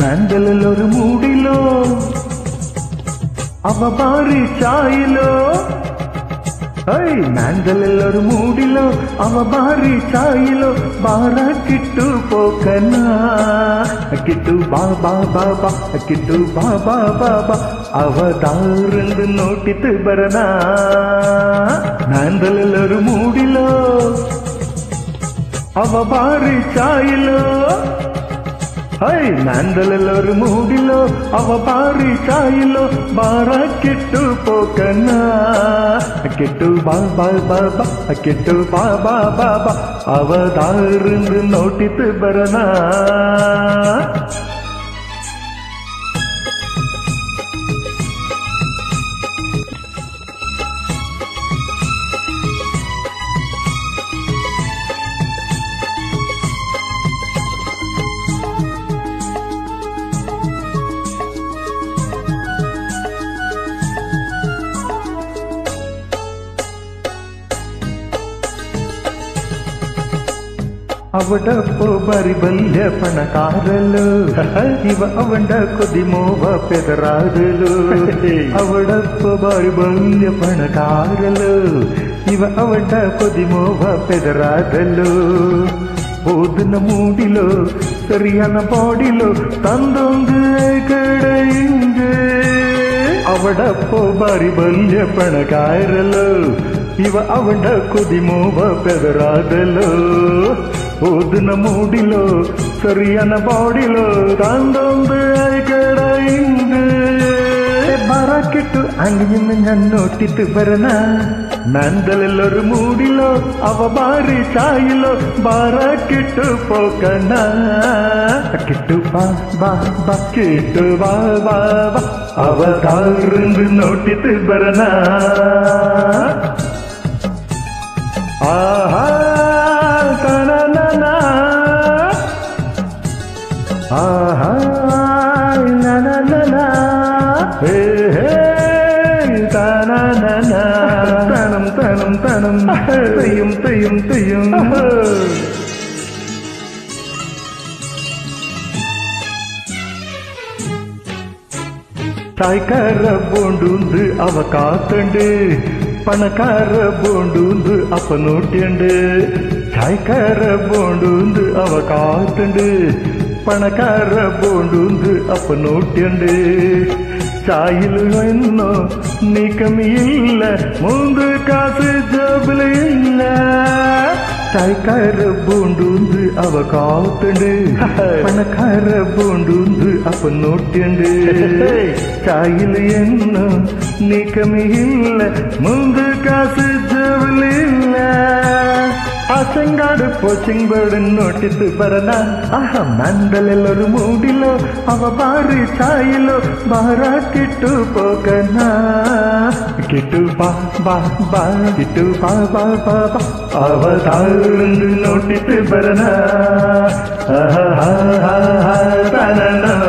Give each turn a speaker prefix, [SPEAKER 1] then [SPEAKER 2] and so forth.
[SPEAKER 1] மேங்கலில் ஒரு மூடிலோ அவ பாரு சாயிலோ. ஐய் மேங்கலில் ஒரு மூடிலோ அவ பாரு சாயிலோ. பாரா கிட்டு போக்கனா கிட்டு ಬಾ ಬಾ ಬಾ ಬಾ ಕಿಟ್ಟು ಬಾ ಬಾ ಬಾ ಬಾ ಅವತಾರಲ್ ನೋಟಿತ್ತು ಬರನಾ ನಾಂದಲೆಲ್ಲರೂ ಮೂಡಿಲೋ ಅವ ಬಾರಿ ಚಾಯಿಲೋ ಹೈ ನಾಂದಲೆಲ್ಲರೂ ಮೂಗಿಲೋ ಅವ ಬಾರಿ ತಾಯಿಲೋ ಬಾರ ಕೆಟ್ಟು ಪೋಕನ ಕೆಟ್ಟು ಬಾ ಬಾ ಬಾ ಬಾ ಕೆಟ್ಟು ಬಾ ಬಾ ಬಾ ಬಾ அவதாருந்து நோட்டித்து பரணா ಅವಡಪ್ಪು ಬರಿ ಬಲ್ಯ ಪಣಕಾರಲು ಇವ ಅವಂಡ ಕೊದಿ ಮೋವ ಪೆದರಾದಲು ಅವಡಪ್ಪು ಬಾರಿ ಬಲ್ಯ ಪಣಕಾರಲು ఇవ అవంట కొది మోవ పెదరాదలు ఓదున మూడిలో సరియన బాడీలో తందొంగు కడయింగు ಅವಡಪ್ಪೋ ಬಾರಿ ಬಲ್ಯ ಪಣಕಾರಲು ಇವ ಅವಂಡ ಕುದಿ ಮೋವ ಓದಿನ ಮೂಡಿಲೋ ಸರಿಯನ ಬಾಡಿಲೋ ತಂದೊಂದು ಅರಿಕಡ ಇಂದು ಬರಕಿಟ್ಟು ಅಂಗಿಯಿಂದ ನನ್ನೊಟ್ಟಿದ್ದು ಬರನ ನಂದಲೆಲ್ಲರೂ ಮೂಡಿಲೋ ಅವ ಬಾರಿ ಸಾಯಿಲೋ ಬರಕಿಟ್ಟು ಪೋಕಣ கிட்டு வா வா வா கிட்டு வா வா வா அவ தாழ்ந்து நோட்டித்து பரணா ஆஹா தனம் தனம் தனம். தையும் தையும் தையும். தாய்க்கார போண்டுந்து அவ காத்தண்டு. பணக்கார போண்டுந்து அப்ப நோட்டியண்டு. தாய்க்கார போண்டுந்து அவ காத்துண்டு. பணக்கார போண்டுந்து அப்ப நோட்டியண்டு. ಚಾಯಿಲು ಎನ್ನು ನೀ ಕಮ್ಮಿ ಇಲ್ಲ ಮುಂದು ಕಾಸು ಜೋಬಲು ಇಲ್ಲ தாய்க்கார பூண்டுந்து அவ காத்துண்டு பணக்கார பூண்டுந்து அப்ப நோட்டுண்டு தாயில் என்ன? நீக்கமே இல்லை முந்து காசு ஜவுல அசங்காடு పోచింగ్ బర్డ్ నోటిస్తూ పరనా ఆహా మందలెల్లరు మూడిలో అవ బారి ఛాయిలో బారా కిట్టు పోకనా కిట్టు బా బా బా కిట్టు బా బా బా బా అవ తాళ్ళు నోటిస్తూ పరనా ఆహా హా హా హా